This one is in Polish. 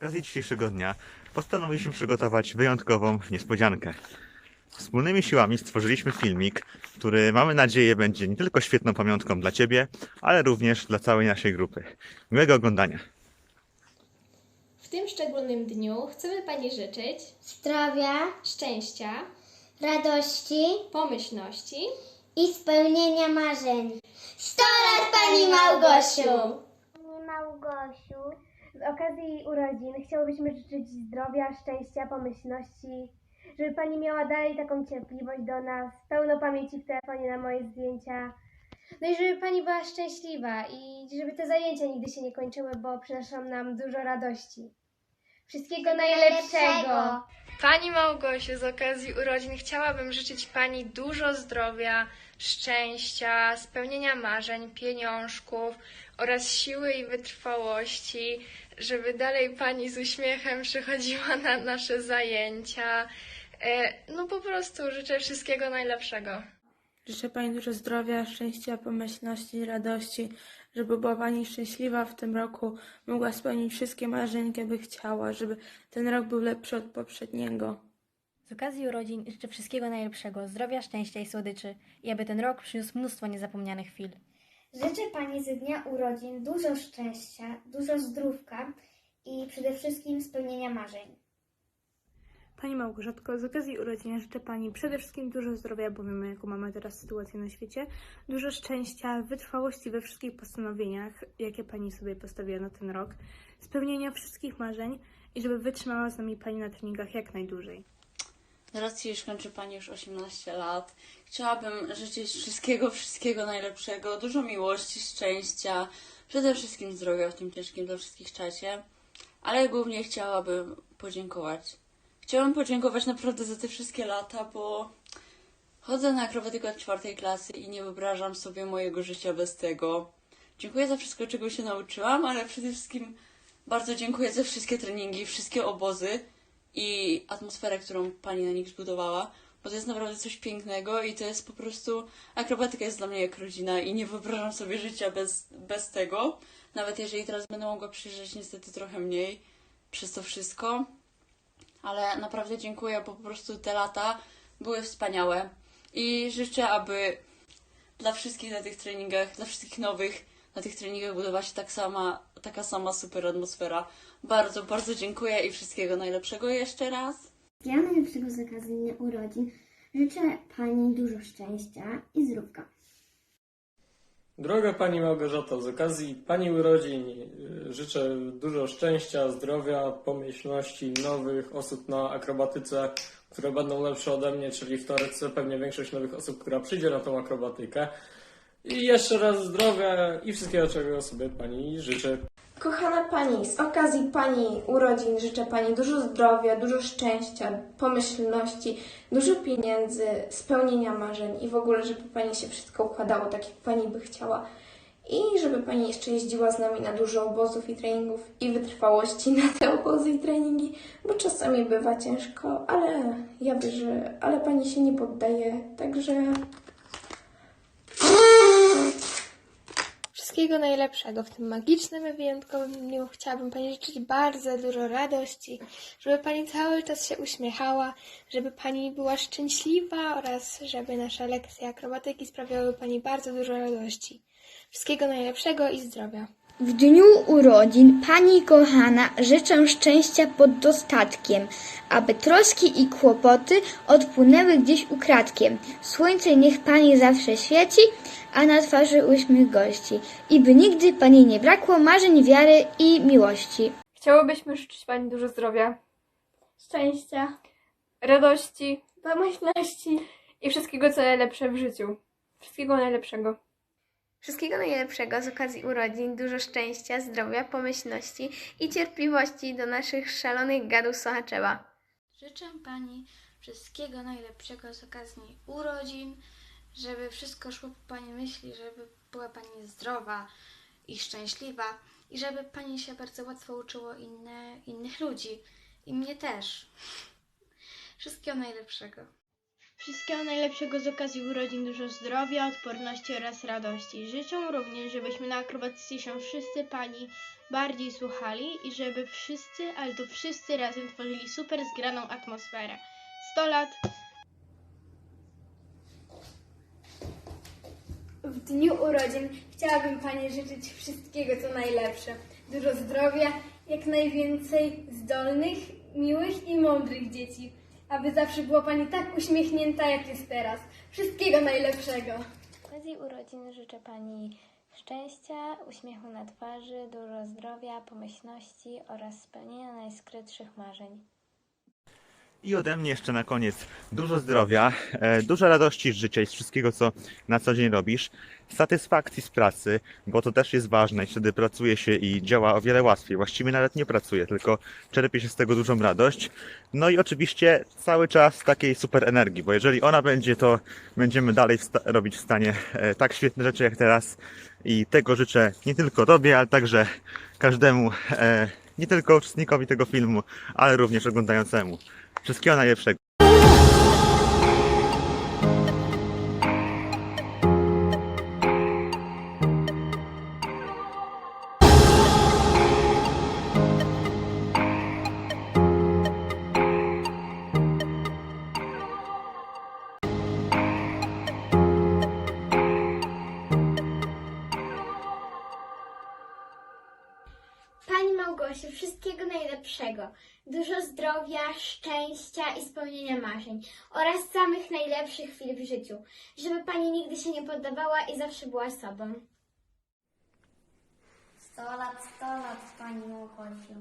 Okazji dzisiejszego dnia postanowiliśmy przygotować wyjątkową niespodziankę. Wspólnymi siłami stworzyliśmy filmik, który mamy nadzieję będzie nie tylko świetną pamiątką dla Ciebie, ale również dla całej naszej grupy. Miłego oglądania. W tym szczególnym dniu chcemy Pani życzyć zdrowia, szczęścia, radości pomyślności i spełnienia marzeń. 100 lat Pani Małgosiu! Pani Małgosiu, z okazji urodzin chciałobyśmy życzyć zdrowia, szczęścia, pomyślności, żeby Pani miała dalej taką cierpliwość do nas, pełno pamięci w telefonie na moje zdjęcia, no i żeby Pani była szczęśliwa i żeby te zajęcia nigdy się nie kończyły, bo przynoszą nam dużo radości. Wszystkiego najlepszego! Pani Małgosiu, z okazji urodzin chciałabym życzyć Pani dużo zdrowia, szczęścia, spełnienia marzeń, pieniążków oraz siły i wytrwałości, żeby dalej Pani z uśmiechem przychodziła na nasze zajęcia. E, No po prostu życzę wszystkiego najlepszego. Życzę Pani dużo zdrowia, szczęścia, pomyślności, radości, żeby była Pani szczęśliwa w tym roku, mogła spełnić wszystkie marzenia, jakie by chciała, żeby ten rok był lepszy od poprzedniego. Z okazji urodzin życzę wszystkiego najlepszego, zdrowia, szczęścia i słodyczy i aby ten rok przyniósł mnóstwo niezapomnianych chwil. Życzę Pani ze dnia urodzin dużo szczęścia, dużo zdrówka i przede wszystkim spełnienia marzeń. Pani Małgorzatko, z okazji urodzin życzę Pani przede wszystkim dużo zdrowia, bo wiemy, jaką mamy teraz sytuację na świecie, dużo szczęścia, wytrwałości we wszystkich postanowieniach, jakie Pani sobie postawiła na ten rok, spełnienia wszystkich marzeń i żeby wytrzymała z nami Pani na treningach jak najdłużej. Z racji, kończy Pani już 18 lat, chciałabym życzyć wszystkiego, wszystkiego najlepszego, dużo miłości, szczęścia, przede wszystkim zdrowia w tym ciężkim dla wszystkich czasie, ale głównie chciałabym podziękować. Chciałabym podziękować naprawdę za te wszystkie lata, bo chodzę na akrobatykę od czwartej klasy i nie wyobrażam sobie mojego życia bez tego. Dziękuję za wszystko, czego się nauczyłam, ale przede wszystkim bardzo dziękuję za wszystkie treningi, wszystkie obozy i atmosferę, którą pani na nich zbudowała, bo to jest naprawdę coś pięknego i to jest po prostu. Akrobatyka jest dla mnie jak rodzina i nie wyobrażam sobie życia bez, bez tego. Nawet jeżeli teraz będę mogła przyjrzeć niestety trochę mniej przez to wszystko. Ale naprawdę dziękuję, bo po prostu te lata były wspaniałe. I życzę, aby dla wszystkich na tych treningach, dla wszystkich nowych na tych treningach budowała się tak sama, taka sama super atmosfera. Bardzo, bardzo dziękuję i wszystkiego najlepszego jeszcze raz. Ja najlepszego z okazji urodzin życzę Pani dużo szczęścia i zdrówka. Droga Pani Małgorzato, z okazji Pani urodzin y, życzę dużo szczęścia, zdrowia, pomyślności, nowych osób na akrobatyce, które będą lepsze ode mnie, czyli w teoretyce pewnie większość nowych osób, która przyjdzie na tą akrobatykę. I jeszcze raz zdrowia i wszystkiego, czego sobie Pani życzę. Kochana Pani, z okazji Pani urodzin życzę Pani dużo zdrowia, dużo szczęścia, pomyślności, dużo pieniędzy, spełnienia marzeń i w ogóle, żeby Pani się wszystko układało tak, jak Pani by chciała. I żeby Pani jeszcze jeździła z nami na dużo obozów i treningów i wytrwałości na te obozy i treningi, bo czasami bywa ciężko, ale ja wierzę, ale Pani się nie poddaje, także Wszystkiego najlepszego w tym magicznym i wyjątkowym dniu. Chciałabym Pani życzyć bardzo dużo radości, żeby Pani cały czas się uśmiechała, żeby Pani była szczęśliwa oraz żeby nasze lekcje akrobatyki sprawiały Pani bardzo dużo radości. Wszystkiego najlepszego i zdrowia. W dniu urodzin Pani kochana życzę szczęścia pod dostatkiem, aby troski i kłopoty odpłynęły gdzieś ukradkiem. Słońce niech Pani zawsze świeci, a na twarzy uśmiech gości. I by nigdy Pani nie brakło marzeń, wiary i miłości. chciałobyśmy życzyć Pani dużo zdrowia, Szczęścia, radości pomyślności i wszystkiego, co najlepsze w życiu. Wszystkiego najlepszego. Wszystkiego najlepszego z okazji urodzin, dużo szczęścia, zdrowia, pomyślności i cierpliwości do naszych szalonych gadów słuchaczewa. Życzę Pani wszystkiego najlepszego z okazji urodzin, żeby wszystko szło po Pani myśli, żeby była Pani zdrowa i szczęśliwa i żeby Pani się bardzo łatwo uczyło inne, innych ludzi i mnie też. Wszystkiego najlepszego. Wszystkiego najlepszego z okazji urodzin, dużo zdrowia, odporności oraz radości. Życzę również, żebyśmy na akrobatyce się wszyscy Pani bardziej słuchali i żeby wszyscy, ale to wszyscy razem tworzyli super zgraną atmosferę. 100 lat W dniu urodzin chciałabym Pani życzyć wszystkiego co najlepsze. Dużo zdrowia, jak najwięcej zdolnych, miłych i mądrych dzieci. Aby zawsze była Pani tak uśmiechnięta, jak jest teraz. Wszystkiego najlepszego. Z okazji urodzin życzę Pani szczęścia, uśmiechu na twarzy, dużo zdrowia, pomyślności oraz spełnienia najskrytszych marzeń. I ode mnie jeszcze na koniec dużo zdrowia, e, dużo radości z życia i z wszystkiego, co na co dzień robisz, satysfakcji z pracy, bo to też jest ważne i wtedy pracuje się i działa o wiele łatwiej. Właściwie nawet nie pracuje, tylko czerpie się z tego dużą radość. No i oczywiście cały czas takiej super energii, bo jeżeli ona będzie, to będziemy dalej robić w stanie e, tak świetne rzeczy jak teraz. I tego życzę nie tylko Tobie, ale także każdemu, e, nie tylko uczestnikowi tego filmu, ale również oglądającemu. Wszystkiego najlepszego. Najlepszego. Dużo zdrowia, szczęścia i spełnienia marzeń oraz samych najlepszych chwil w życiu. Żeby Pani nigdy się nie poddawała i zawsze była sobą. Sto lat, sto lat Pani Małgosiu.